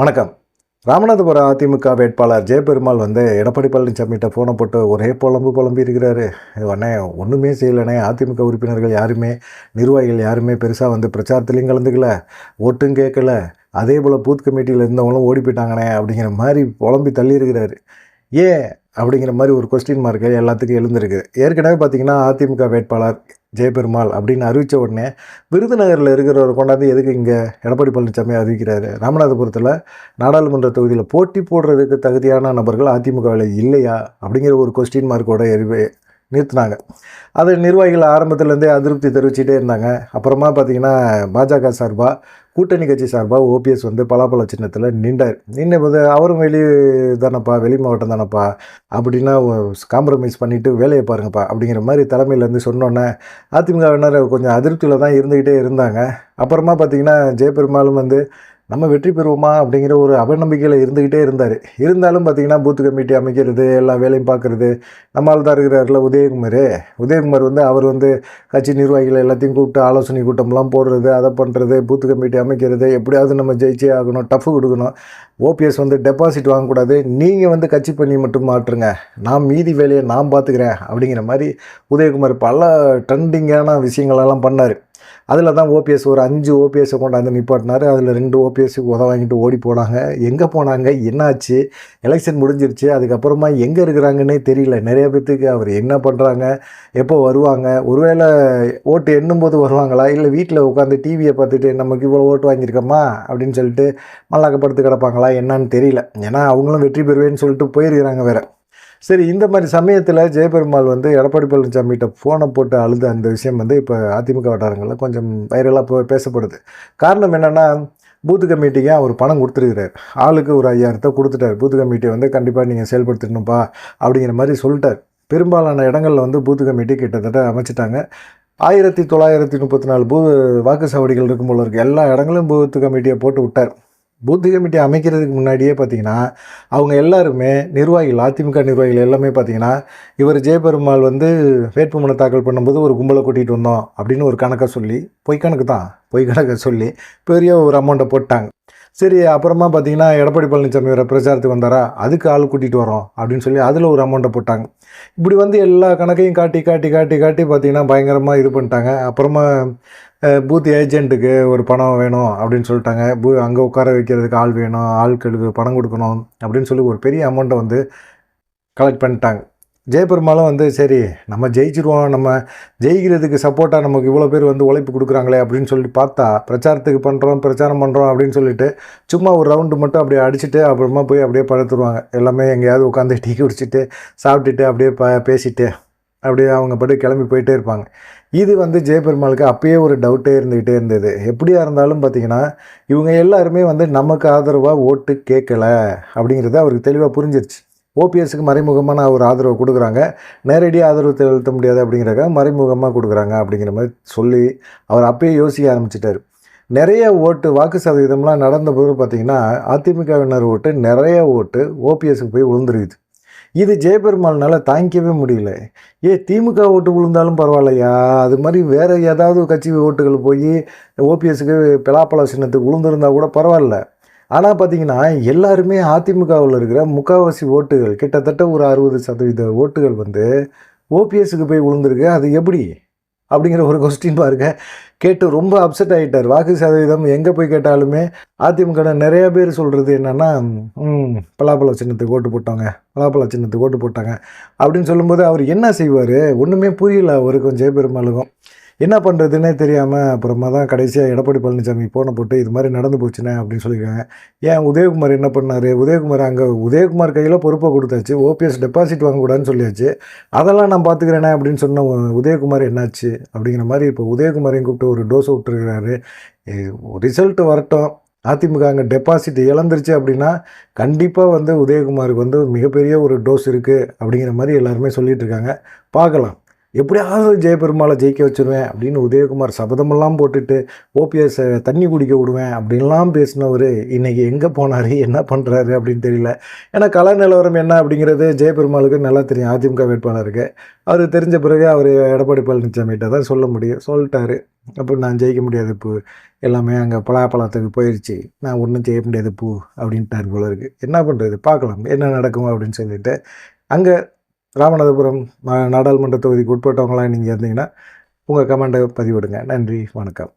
வணக்கம். ராமநாதபுரம் அதிமுக வேட்பாளர் ஜெயபெருமாள் வந்து எடப்பாடி பழனிசாமிகிட்ட ஃபோனை போட்டு ஒரே புலம்பு புலம்பி இருக்கிறாரு. அண்ணே ஒன்றுமே செய்யலைண்ணே. அதிமுக உறுப்பினர்கள் யாருமே நிர்வாகிகள் யாருமே பெருசாக வந்து பிரச்சாரத்துலேயும் கலந்துக்கல ஓட்டும் கேட்கல. அதே போல் பூத் கமிட்டியில் இருந்தவங்களும் ஓடி போயிட்டாங்கண்ணே அப்படிங்கிற மாதிரி புலம்பி தள்ளியிருக்கிறாரு ஏன் அப்படிங்கிற மாதிரி ஒரு கொஸ்டின் மார்க்கு எல்லாத்துக்கும் எழுந்திருக்கு. ஏற்கனவே பார்த்தீங்கன்னா அதிமுக வேட்பாளர் ஜெயபெருமாள் அப்படின்னு அறிவித்த உடனே விருதுநகரில் இருக்கிறவர் கொண்டாந்து எதுக்கு இங்கே எடப்பாடி பழனிசாமி அறிவிக்கிறாரு? ராமநாதபுரத்தில் நாடாளுமன்ற தொகுதியில் போட்டி போடுறதுக்கு தகுதியான நபர்கள் அதிமுகவில் இல்லையா? அப்படிங்கிற ஒரு கொஸ்டின் மார்க்கோட எரிவே நிறுத்தினாங்க. அதை நிர்வாகிகள் ஆரம்பத்துலேருந்தே அதிருப்தி தெரிவிச்சுட்டே இருந்தாங்க. அப்புறமா பார்த்தீங்கன்னா பாஜக சார்பாக கூட்டணி கட்சி சார்பாக ஓபிஎஸ் வந்து பலாப்பழ சின்னத்தில் நின்றார். நின்று போது அவரும் வெளி தானப்பா வெளி மாவட்டம் தானப்பா அப்படின்னா காம்ப்ரமைஸ் பண்ணிவிட்டு வேலையை பாருங்கப்பா அப்படிங்கிற மாதிரி தலைமையிலேருந்து சொன்னோன்னே அதிமுகவினர் கொஞ்சம் அதிருப்தியில் தான் இருந்துக்கிட்டே இருந்தாங்க. அப்புறமா பார்த்தீங்கன்னா ஜெயபெருமாளும் வந்து நம்ம வெற்றி பெறுவோமா அப்படிங்கிற ஒரு அவநம்பிக்கையில் இருந்துக்கிட்டே இருந்தார். இருந்தாலும் பார்த்தீங்கன்னா பூத்து கமிட்டி அமைக்கிறது எல்லா வேலையும் பார்க்குறது நம்மால் தான் இருக்கிறார்ல உதயகுமார். உதயகுமார் வந்து அவர் வந்து கட்சி நிர்வாகிகள் எல்லாத்தையும் கூப்பிட்டு ஆலோசனை கூட்டம்லாம் போடுறது அதை பண்ணுறது பூத்து கமிட்டி அமைக்கிறது எப்படியாவது நம்ம ஜெயிச்சே ஆகணும் டஃப் கொடுக்கணும். ஓபிஎஸ் வந்து டெபாசிட் வாங்கக்கூடாது. நீங்கள் வந்து கட்சி பண்ணி மட்டும் மாற்றுங்க. நான் மீதி வேலையை நான் பார்த்துக்கிறேன் அப்படிங்கிற மாதிரி உதயகுமார் பல ட்ரெண்டிங்கான விஷயங்களெல்லாம் பண்ணார். அதில் தான் ஓபிஎஸ் ஒரு அஞ்சு ஓபிஎஸ்ஸை கொண்டாந்து நிப்பாட்டினார். அதில் ரெண்டு பேசி உத வாங்கிட்டு ஓடி போனாங்க. எங்கே போனாங்க? என்னாச்சு? எலெக்ஷன் முடிஞ்சிருச்சு. அதுக்கப்புறமா எங்கே இருக்கிறாங்கன்னே தெரியல. நிறைய பேர்த்துக்கு அவர் என்ன பண்ணுறாங்க எப்போ வருவாங்க? ஒருவேளை ஓட்டு எண்ணும்போது வருவாங்களா? இல்லை வீட்டில் உட்காந்து டிவியை பார்த்துட்டு நமக்கு இவ்வளோ ஓட்டு வாங்கியிருக்கோமா? அப்படின்னு சொல்லிட்டு மல்லாக்கப்படுத்து கிடப்பாங்களா? என்னன்னு தெரியல. ஏன்னா அவங்களும் வெற்றி பெறுவேன்னு சொல்லிட்டு போயிருக்கிறாங்க வேறு. சரி இந்த மாதிரி சமயத்தில் ஜெயபெருமாள் வந்து எடப்பாடி பழனிசாமிகிட்ட ஃபோனை போட்டு அழுத அந்த விஷயம் வந்து இப்போ அதிமுக வட்டாரங்களில் கொஞ்சம் வைரலாக போ பேசப்படுது. காரணம் என்னென்னா பூத்து கமிட்டிக்கு அவர் பணம் கொடுத்துருக்கிறார். ஆளுக்கு ஒரு ஐயாயிரத்தை கொடுத்துட்டார். பூத்து கமிட்டியை வந்து கண்டிப்பாக நீங்கள் செயல்படுத்தணும்ப்பா அப்படிங்கிற மாதிரி சொல்லிட்டார். பெரும்பாலான இடங்களில் வந்து பூத்து கமிட்டி கிட்டத்தட்ட அமைச்சிட்டாங்க. ஆயிரத்தி தொள்ளாயிரத்தி முப்பத்தி நாலு பூ வாக்கு சாவடிகள் இருக்கும் போல இருக்குது எல்லா இடங்களும் பூத்து கமிட்டியை போட்டு விட்டார். பூத்து கமிட்டி அமைக்கிறதுக்கு முன்னாடியே பார்த்தீங்கன்னா அவங்க எல்லாருமே நிர்வாகிகள் அதிமுக நிர்வாகிகள் எல்லாமே பார்த்தீங்கன்னா இவர் ஜெயபெருமாள் வந்து வேட்புமனு தாக்கல் பண்ணும்போது ஒரு கும்பலை கூட்டிகிட்டு வந்தோம் அப்படின்னு ஒரு கணக்கை சொல்லி பொய் கணக்கு தான் பொய் கணக்கை சொல்லி பெரிய ஒரு அமௌண்ட்டை போட்டாங்க. சரி அப்புறமா பார்த்தீங்கன்னா எடப்பாடி பழனிசாமி வர பிரச்சாரத்துக்கு வந்தாரா? அதுக்கு ஆள் கூட்டிகிட்டு வரோம் அப்படின்னு சொல்லி அதில் ஒரு அமௌண்ட்டை போட்டாங்க. இப்படி வந்து எல்லா கணக்கையும் காட்டி காட்டி காட்டி காட்டி பார்த்தீங்கன்னா பயங்கரமாக இது பண்ணிட்டாங்க. அப்புறமா பூத் ஏஜென்ட்டுக்கு ஒரு பணம் வேணும் அப்படின்னு சொல்லிட்டாங்க. பூ அங்கே உட்கார வைக்கிறதுக்கு ஆள் வேணும் ஆட்களுக்கு பணம் கொடுக்கணும் அப்படின்னு சொல்லி ஒரு பெரிய அமௌண்ட்டை வந்து கலெக்ட் பண்ணிட்டாங்க. ஜெயபெருமாலும் வந்து சரி நம்ம ஜெயிச்சிருவோம். நம்ம ஜெயிக்கிறதுக்கு சப்போர்ட்டாக நமக்கு இவ்வளோ பேர் வந்து உழைப்பு கொடுக்குறாங்களே அப்படின்னு சொல்லிட்டு பார்த்தா பிரச்சாரத்துக்கு பண்ணுறோம் பிரச்சாரம் பண்ணுறோம் அப்படின்னு சொல்லிட்டு சும்மா ஒரு ரவுண்டு மட்டும் அப்படியே அடிச்சுட்டு அப்புறமா போய் அப்படியே படுத்துருவாங்க. எல்லாமே எங்கேயாவது உட்காந்து டீ குடிச்சிட்டு சாப்பிட்டுட்டு அப்படியே ப பேசிட்டு அப்படியே அவங்க படி கிளம்பி போயிட்டே இருப்பாங்க. இது வந்து ஜெயபெருமாளுக்கு அப்பயே ஒரு டவுட்டே இருந்துக்கிட்டே இருந்தது. எப்படியா இருந்தாலும் பார்த்தீங்கன்னா இவங்க எல்லாருமே வந்து நமக்கு ஆதரவாக ஓட்டு கேட்கலை அப்படிங்கிறது அவருக்கு தெளிவாக புரிஞ்சிருச்சு. ஓபிஎஸ்க்கு மறைமுகமான ஒரு ஆதரவு கொடுக்குறாங்க. நேரடியாக ஆதரவு செலுத்த முடியாது அப்படிங்கிறக்க மறைமுகமாக கொடுக்குறாங்க அப்படிங்கிற மாதிரி சொல்லி அவர் அப்பயே யோசிக்க ஆரம்பிச்சிட்டார். நிறைய ஓட்டு வாக்கு சதவீதம்லாம் நடந்தபோது பார்த்திங்கன்னா அதிமுகவினர் ஓட்டு நிறைய ஓட்டு ஓபிஎஸ்க்கு போய் விழுந்துருக்குது இது ஜெயபெருமாள்னால தாங்கிக்கவே முடியல. ஏ திமுக ஓட்டு விழுந்தாலும் பரவாயில்லையா? அது மாதிரி வேறு ஏதாவது கட்சி ஓட்டுகள் போய் ஓபிஎஸ்க்கு பிலாப்பழ சின்னத்துக்கு விழுந்திருந்தால் கூட பரவாயில்ல. ஆனால் பார்த்தீங்கன்னா எல்லாருமே அதிமுகவில் இருக்கிற முக்கால்வாசி ஓட்டுகள் கிட்டத்தட்ட ஒரு அறுபது சதவீத ஓட்டுகள் வந்து ஓபிஎஸ்க்கு போய் விழுந்திருக்கு அது எப்படி? அப்படிங்கிற ஒரு கொஸ்டின் பாருங்க. கேட்டு ரொம்ப அப்செட் ஆகிட்டார் வாக்கு சதவீதம் எங்கே போய் கேட்டாலுமே அதிமுக நிறைய பேர் சொல்கிறது என்னென்னா பலாப்பழ சின்னத்துக்கு ஓட்டு போட்டாங்க. பலாப்பழ சின்னத்துக்கு ஓட்டு போட்டாங்க. அப்படின்னு சொல்லும்போது அவர் என்ன செய்வார்? ஒன்றுமே புரியல. அவருக்கும் ஜெயபெருமாளுக்கும். என்ன பண்ணுறதுன்னே தெரியாமல் அப்புறமா தான் கடைசியாக எடப்பாடி பழனிசாமி போன போட்டு இது மாதிரி நடந்து போச்சுனே அப்படின்னு சொல்லியிருக்காங்க. ஏன் உதயகுமார் என்ன பண்ணார்? உதயகுமார் அங்கே உதயகுமார் கையில் பொறுப்பை கொடுத்தாச்சு. ஓபிஎஸ் டெபாசிட் வாங்கக்கூடாதுன்னு சொல்லியாச்சு. அதெல்லாம் நான் பார்த்துக்கிறேனே அப்படின்னு சொன்ன உதயகுமார் என்னாச்சு? அப்படிங்கிற மாதிரி இப்போ உதயகுமாரையும் கூப்பிட்டு ஒரு டோஸ் விட்டுருக்கிறாரு. ரிசல்ட் வரட்டும். அதிமுக அங்கே டெபாசிட் இழந்துருச்சு அப்படின்னா கண்டிப்பாக வந்து உதயகுமாருக்கு வந்து மிகப்பெரிய ஒரு டோஸ் இருக்குது அப்படிங்கிற மாதிரி எல்லாருமே சொல்லிகிட்டு இருக்காங்க. பார்க்கலாம். எப்படியாவது ஜெயபெருமாளை ஜெயிக்க வச்சுருவேன் அப்படின்னு உதயகுமார் சபதமெல்லாம் போட்டுட்டு ஓபிஎஸ் தண்ணி குடிக்க விடுவேன் அப்படின்லாம் பேசினவர் இன்றைக்கி எங்கே போனார் என்ன பண்ணுறாரு அப்படின்னு தெரியல. ஏன்னா கல நிலவரம் என்ன அப்படிங்கிறது ஜெயபெருமாளுக்கு நல்லா தெரியும். அதிமுக வேட்பாளருக்கு. அவர் தெரிஞ்ச பிறகு அவர் எடப்பாடி பழனிசாமிகிட்ட தான் சொல்ல முடியும். சொல்லிட்டாரு. அப்போ நான் ஜெயிக்க முடியாது பூ. எல்லாமே அங்கே பலாப்பழத்துக்கு போயிடுச்சு நான் ஒன்றும் செய்ய முடியாது பூ அப்படின்ட்டார் போல இருக்குது என்ன பண்ணுறது பார்க்கலாம். என்ன நடக்கும் அப்படின்னு சொல்லிட்டு அங்கே ராமநாதபுரம் நாடாளுமன்ற தொகுதிக்கு உட்பட்டவங்களாம் நீங்கள் இருந்தீங்கன்னா உங்கள் கமெண்ட்டை பதிவிடுங்க. நன்றி வணக்கம்.